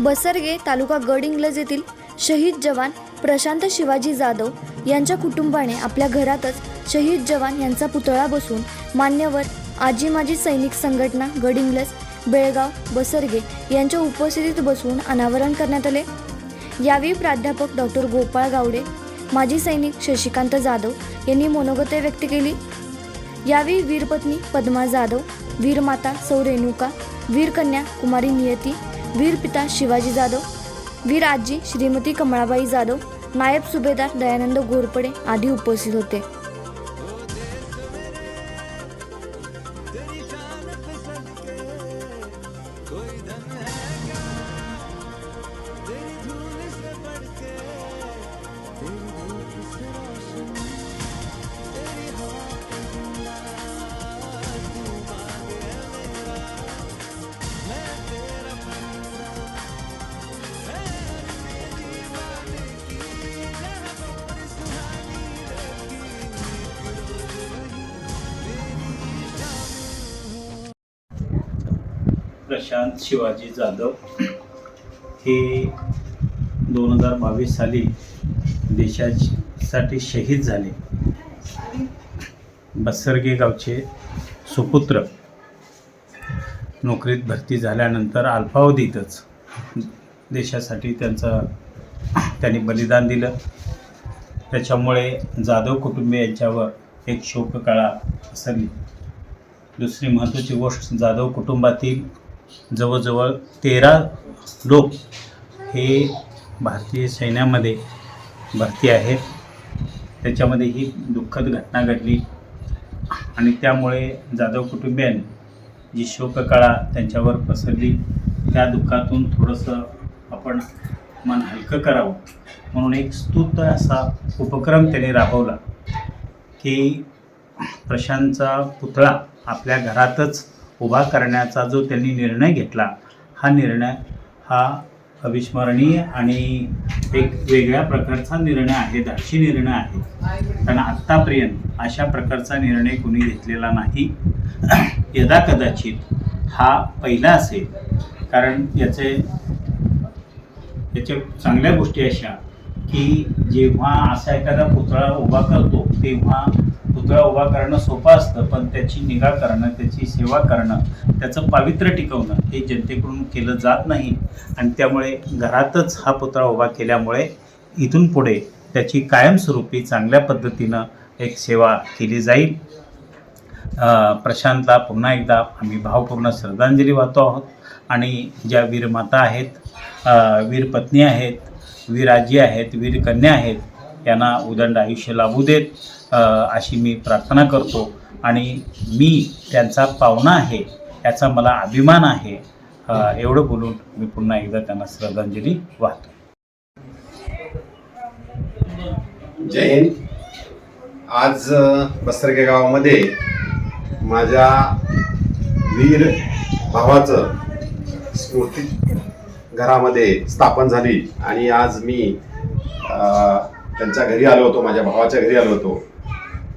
बसरगे तालुका गडहिंग्लज येथील शहीद जवान प्रशांत शिवाजी जाधव यांच्या कुटुंबाने आपल्या घरातच शहीद जवान यांचा पुतळा बसवून मान्यवर आजी माजी सैनिक संघटना गडहिंग्लज बेळगाव बसरगे यांच्या उपस्थितीत बसवून अनावरण करण्यात आले. यावेळी प्राध्यापक डॉक्टर गोपाळ गावडे माजी सैनिक शशिकांत जाधव यांनी मनोगते व्यक्त केली. यावेळी वीरपत्नी पद्मा जाधव वीरमाता सौ रेणुका वीरकन्या कुमारी नियती वीरपिता शिवाजी जाधव वीर आजी श्रीमती कमळाबाई जाधव नायब सुभेदार दयानंद घोरपडे आदी उपस्थित होते. प्रशांत शिवाजी जाधव हे दोन हजार बावीस साली देशासाठी शहीद झाले. बसरगे गावचे सुपुत्र. नोकरीत भरती झाल्यानंतर अल्पावधीतच देशासाठी त्यांचं त्यांनी बलिदान दिलं. त्याच्यामुळे जाधव कुटुंबियांच्यावर एक शोककळा असली दुसरी महत्त्वाची गोष्ट जाधव कुटुंबातील जवळजवळ तेरा लोक हे भारतीय सैन्यामध्ये भरती आहेत. त्याच्यामध्ये ही दुःखद घटना घडली. आणि त्यामुळे जाधव कुटुंबियांनी जी शोककळा त्यांच्यावर पसरली त्या दुःखातून थोडंसं आपण मन हलकं करावं. म्हणून एक स्तुत असा उपक्रम त्यांनी राबवला की प्रशांतचा पुतळा आपल्या घरातच उभा करण्याचा जो त्यांनी निर्णय घेतला हा निर्णय हा अविस्मरणीय आणि एक वेगळ्या प्रकारचा निर्णय आहे धाडशी निर्णय आहे. कारण आत्तापर्यंत अशा प्रकारचा निर्णय कोणी घेतलेला नाही. यदा कदाचित हा पहिला असेल कारण याचे याच्या चांगल्या गोष्टी अशा की जेव्हा असा एखादा पुतळा उभा करतो तेव्हा पुतळा उभा करणं सोपं असतं पण त्याची निगा करणं त्याची सेवा करणं त्याचं पावित्र्य टिकवणं हे जनतेकडून केलं जात नाही. आणि त्यामुळे घरातच हा पुतळा उभा केल्यामुळे इथून पुढे त्याची कायमस्वरूपी चांगल्या पद्धतीनं एक सेवा केली जाईल. प्रशांतला पुन्हा एकदा आम्ही भावपूर्ण श्रद्धांजली वाहतो आहोत. आणि ज्या वीरमाता आहेत वीर वीरपत्नी आहेत वीराजी आहेत वीरकन्या आहेत यांना उदंड आयुष्य लाभू देत अशी मी प्रार्थना करतो. आणि मी त्यांचा पाहुणा आहे याचा मला अभिमान आहे. एवढं बोलून मी पुन्हा एकदा त्यांना श्रद्धांजली वाहतो. जय हिंद आज बसरगे गावामध्ये माझ्या वीर भावाचं स्मृती घरामध्ये स्थापन झाली. आणि आज मी त्यांच्या घरी आलो होतो माझ्या भावाच्या घरी आलो होतो.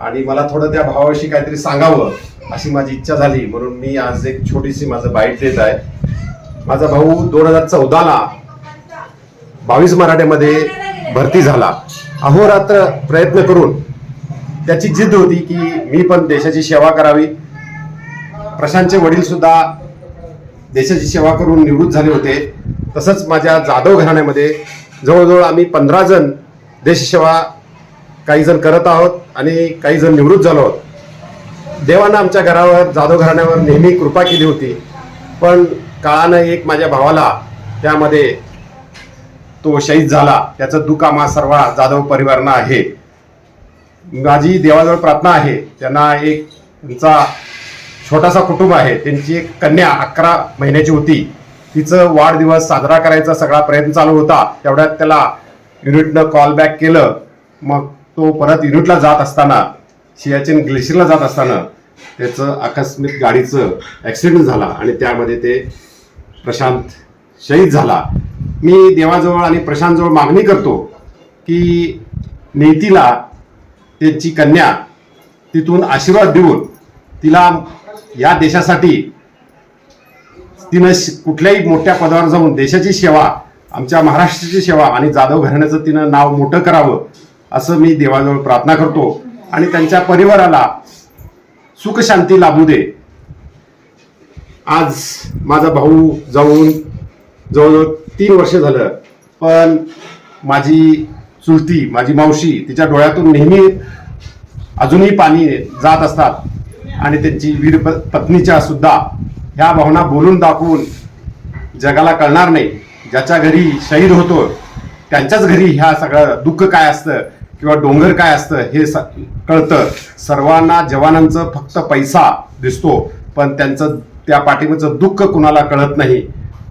आणि मला थोडं त्या भावाविषयी काहीतरी सांगावं अशी माझी इच्छा झाली. म्हणून मी आज एक छोटीशी माझं बाईट देत आहे. माझा भाऊ दोन हजार चौदाला बावीस मराठ्यामध्ये भरती झाला. अहोरात्र प्रयत्न करून त्याची जिद्द होती की मी पण देशाची सेवा करावी. प्रशांतचे वडील सुद्धा देशाची सेवा करून निवृत्त झाले होते. तसंच माझ्या जाधव घराण्यामध्ये जवळजवळ आम्ही पंधरा जण देशसेवा काही जण करत आहोत आणि काही जण निवृत्त झालो आहोत. देवानं आमच्या घरावर जाधव घराण्यावर नेहमी कृपा केली होती. पण काळानं एक माझ्या भावाला त्यामध्ये तो शहीद झाला. त्याचं दुःख आम्हा सर्व जाधव परिवारांना आहे. माझी देवाजवळ प्रार्थना आहे. त्यांना एक त्यांचा छोटासा कुटुंब आहे. त्यांची एक कन्या अकरा महिन्याची होती. तिचं वाढदिवस साजरा करायचा सगळा प्रयत्न चालू होता. तेवढ्यात त्याला युनिटनं कॉल बॅक केलं. मग तो परत युनिटला जात असताना सियाचेन ग्लेशियरला जात असताना त्याचं आकस्मिक गाडीचं ॲक्सिडेंट झाला आणि त्यामध्ये ते प्रशांत शहीद झाला. मी देवाजवळ आणि प्रशांतजवळ मागणी करतो की नेतीला त्यांची कन्या तिथून आशीर्वाद देऊन तिला या देशासाठी तिनं कुठल्याही मोठ्या पदावर जाऊन देशाची सेवा आमच्या महाराष्ट्राची सेवा आणि जाधव घराण्याचं तिनं नाव मोठं करावं असं मी देवाजवळ प्रार्थना करतो. आणि त्यांच्या परिवाराला सुखशांती लाभू दे. आज माझा भाऊ जाऊन जवळजवळ तीन वर्ष झालं. पण माझी चुलती माझी मावशी तिच्या डोळ्यातून नेहमी अजूनही पाणी जात असतात. आणि त्यांची वीर प- पत्नीच्या सुद्धा ह्या भावना बोलून दाखवून जगाला कळणार नाही. ज्याच्या घरी शहीद होतो त्यांच्याच घरी ह्या सगळं दुःख काय असतं किंवा डोंगर काय असतं हे स कळतं. सर्वांना जवानांचं फक्त पैसा दिसतो पण त्यांचं त्या पाठिंबाचं दुःख कुणाला कळत नाही.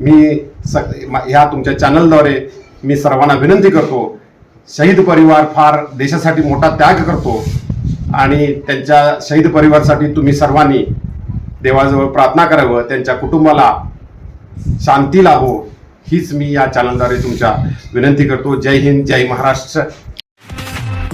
मी स ह्या तुमच्या चॅनलद्वारे मी सर्वांना विनंती करतो शहीद परिवार फार देशासाठी मोठा त्याग करतो आणि त्यांच्या शहीद परिवारासाठी तुम्ही सर्वांनी देवाजवळ प्रार्थना करावं त्यांच्या कुटुंबाला शांती लाभो हीच मी या चॅनलद्वारे तुमच्या विनंती करतो. जय हिंद जय महाराष्ट्र.